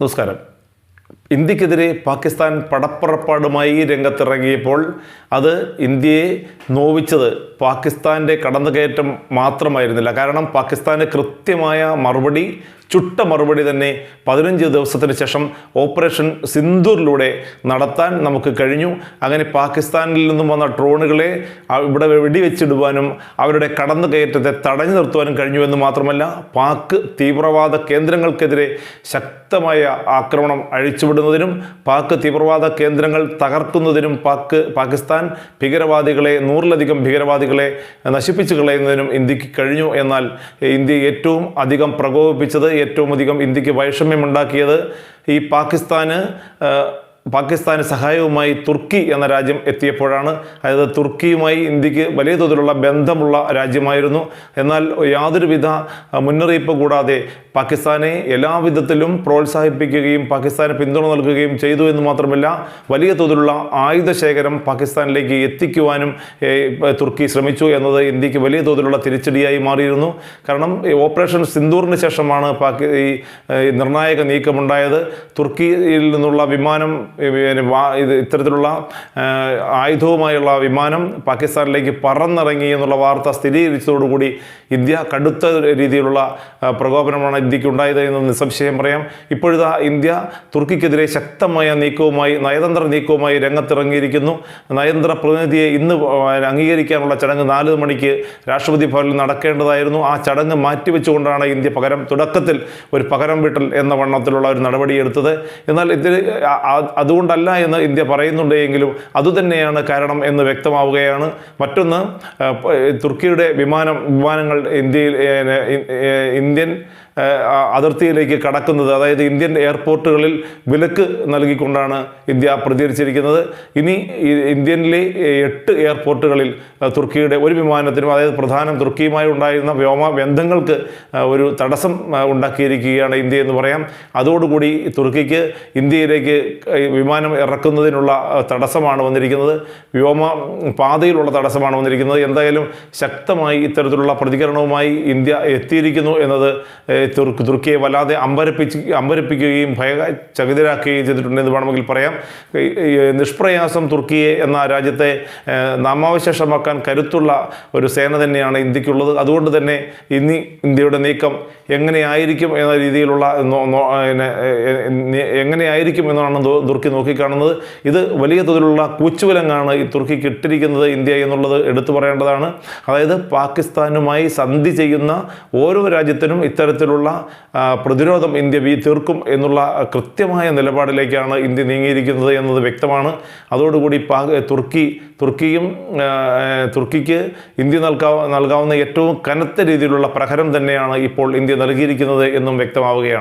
നമസ്കാരം. ഇന്ത്യക്കെതിരെ പാകിസ്ഥാൻ പടപ്പുറപ്പാടുമായി രംഗത്തിറങ്ങിയപ്പോൾ അത് ഇന്ത്യയെ നോവിച്ചത് പാകിസ്ഥാന്റെ കടന്നുകയറ്റം മാത്രമായിരുന്നില്ല. കാരണം പാകിസ്ഥാന് കൃത്യമായ മറുപടി ചുട്ട മറുപടി തന്നെ പതിനഞ്ച് ദിവസത്തിന് ശേഷം ഓപ്പറേഷൻ സിന്ദൂറിലൂടെ നടത്താൻ നമുക്ക് കഴിഞ്ഞു. അങ്ങനെ പാകിസ്ഥാനിൽ നിന്നും വന്ന ഡ്രോണുകളെ ഇവിടെ വെടിവെച്ചിടുവാനും അവരുടെ കടന്നുകയറ്റത്തെ തടഞ്ഞു നിർത്തുവാനും കഴിഞ്ഞു എന്ന് മാത്രമല്ല പാക് തീവ്രവാദ കേന്ദ്രങ്ങൾക്കെതിരെ ശക്തമായ ആക്രമണം അഴിച്ചുവിടുന്നതിനും പാക് തീവ്രവാദ കേന്ദ്രങ്ങൾ തകർക്കുന്നതിനും പാക് പാകിസ്ഥാൻ ഭീകരവാദികളെ നൂറിലധികം ഭീകരവാദികളെ നശിപ്പിച്ചു കളയുന്നതിനും ഇന്ത്യയ്ക്ക് കഴിഞ്ഞു. എന്നാൽ ഇന്ത്യ ഏറ്റവും അധികം പ്രകോപിപ്പിച്ചത് ഏറ്റവും അധികം ഇന്ത്യയ്ക്ക് വൈഷമ്യമുണ്ടാക്കിയത് ഈ പാകിസ്ഥാന് പാകിസ്ഥാന് സഹായവുമായി തുർക്കി എന്ന രാജ്യം എത്തിയപ്പോഴാണ് അതായത് തുർക്കിയുമായി ഇന്ത്യയ്ക്ക് വലിയ തോതിലുള്ള ബന്ധമുള്ള രാജ്യമായിരുന്നു. എന്നാൽ യാതൊരുവിധ മുന്നറിയിപ്പ് കൂടാതെ പാകിസ്ഥാനെ എല്ലാവിധത്തിലും പ്രോത്സാഹിപ്പിക്കുകയും പാകിസ്ഥാന് പിന്തുണ നൽകുകയും ചെയ്തു എന്ന് മാത്രമല്ല വലിയ തോതിലുള്ള ആയുധ ശേഖരം പാകിസ്ഥാനിലേക്ക് എത്തിക്കുവാനും തുർക്കി ശ്രമിച്ചു എന്നത് ഇന്ത്യയ്ക്ക് വലിയ തോതിലുള്ള തിരിച്ചടിയായി മാറിയിരുന്നു. കാരണം ഓപ്പറേഷൻ സിന്ദൂറിന് ശേഷമാണ് പാകി ഈ നിർണായക നീക്കമുണ്ടായത്. തുർക്കിയിൽ നിന്നുള്ള വിമാനം ഇത് ഇത്തരത്തിലുള്ള ആയുധവുമായുള്ള വിമാനം പാകിസ്ഥാനിലേക്ക് പറന്നിറങ്ങി എന്നുള്ള വാർത്ത സ്ഥിരീകരിച്ചതോടുകൂടി ഇന്ത്യ കടുത്ത രീതിയിലുള്ള പ്രകോപനമാണ് ഇന്ത്യയ്ക്ക് ഉണ്ടായത് എന്ന് നിസ്സംശയം പറയാം. ഇപ്പോഴിതാ ഇന്ത്യ തുർക്കിക്കെതിരെ ശക്തമായ നീക്കവുമായി നയതന്ത്ര നീക്കവുമായി രംഗത്തിറങ്ങിയിരിക്കുന്നു. നയതന്ത്ര പ്രതിനിധിയെ ഇന്ന് അംഗീകരിക്കാനുള്ള ചടങ്ങ് നാല് മണിക്ക് രാഷ്ട്രപതി ഭവനിൽ നടക്കേണ്ടതായിരുന്നു. ആ ചടങ്ങ് മാറ്റിവെച്ചുകൊണ്ടാണ് ഇന്ത്യ പകരം തുടക്കത്തിൽ ഒരു പകരം വീട്ടൽ എന്ന വണ്ണത്തിലുള്ള ഒരു നടപടിയെടുത്തത്. എന്നാൽ ആ- അതുകൊണ്ടല്ല എന്ന് ഇന്ത്യ പറയുന്നുണ്ട് എങ്കിലും അതുതന്നെയാണ് കാരണം എന്ന് വ്യക്തമാവുകയാണ്. മറ്റൊന്ന് തുർക്കിയുടെ വിമാനം വിമാനങ്ങൾ ഇന്ത്യയിൽ ഇന്ത്യൻ അതിർത്തിയിലേക്ക് കടക്കുന്നത് അതായത് ഇന്ത്യൻ എയർപോർട്ടുകളിൽ വിലക്ക് നൽകിക്കൊണ്ടാണ് ഇന്ത്യ പ്രതികരിച്ചിരിക്കുന്നത്. ഇനി ഇന്ത്യയിലെ എട്ട് എയർപോർട്ടുകളിൽ തുർക്കിയുടെ ഒരു വിമാനത്തിനും അതായത് പ്രധാനം തുർക്കിയുമായി ഉണ്ടായിരുന്ന വ്യോമ ബന്ധങ്ങൾക്ക് ഒരു തടസ്സം ഉണ്ടാക്കിയിരിക്കുകയാണ് ഇന്ത്യ എന്ന് പറയാം. അതോടുകൂടി തുർക്കിക്ക് ഇന്ത്യയിലേക്ക് വിമാനം ഇറക്കുന്നതിനുള്ള തടസ്സമാണ് വന്നിരിക്കുന്നത്. വ്യോമ പാതയിലുള്ള തടസ്സമാണ് വന്നിരിക്കുന്നത്. എന്തായാലും ശക്തമായി ഇത്തരത്തിലുള്ള പ്രതികരണവുമായി ഇന്ത്യ എത്തിയിരിക്കുന്നു എന്നത് തുർക്ക് തുർക്കിയെ വല്ലാതെ അമ്പരപ്പിച്ച് അമ്പരപ്പിക്കുകയും ഭയചകിതരാക്കുകയും ചെയ്തിട്ടുണ്ട് എന്ന് വേണമെങ്കിൽ പറയാം. നിഷ്പ്രയാസം തുർക്കിയെ എന്ന രാജ്യത്തെ നാമാവശേഷമാക്കാൻ കരുത്തുള്ള ഒരു സേന തന്നെയാണ് ഇന്ത്യക്കുള്ളത്. അതുകൊണ്ട് തന്നെ ഇനി ഇന്ത്യയുടെ നീക്കം എങ്ങനെയായിരിക്കും എന്ന രീതിയിലുള്ള എങ്ങനെയായിരിക്കും എന്നാണ് തുർക്കി നോക്കിക്കാണുന്നത്. ഇത് വലിയ തോതിലുള്ള കൂച്ചുവിലങ്ങാണ് ഈ തുർക്കി ഇട്ടിരിക്കുന്നത് ഇന്ത്യ എന്നുള്ളത് എടുത്തു പറയേണ്ടതാണ്. അതായത് പാകിസ്ഥാനുമായി സന്ധി ചെയ്യുന്ന ഓരോ രാജ്യത്തിനും ഇത്തരത്തിലുള്ള ആ, പ്രതിരോധം ഇന്ത്യ വീ തീർക്കും എന്നുള്ള കൃത്യമായ നിലപാടിലേക്കാണ് ഇന്ത്യ നീങ്ങിയിരിക്കുന്നത് എന്നത് വ്യക്തമാണ്. അതോടുകൂടി പാ തുർക്കി തുർക്കിയും തുർക്കിക്ക് ഇന്ത്യ നൽകാ നൽകാവുന്ന ഏറ്റവും കനത്ത രീതിയിലുള്ള പ്രഹരം തന്നെയാണ് ഇപ്പോൾ ഇന്ത്യ നൽകിയിരിക്കുന്നത് എന്നും വ്യക്തമാവുകയാണ്.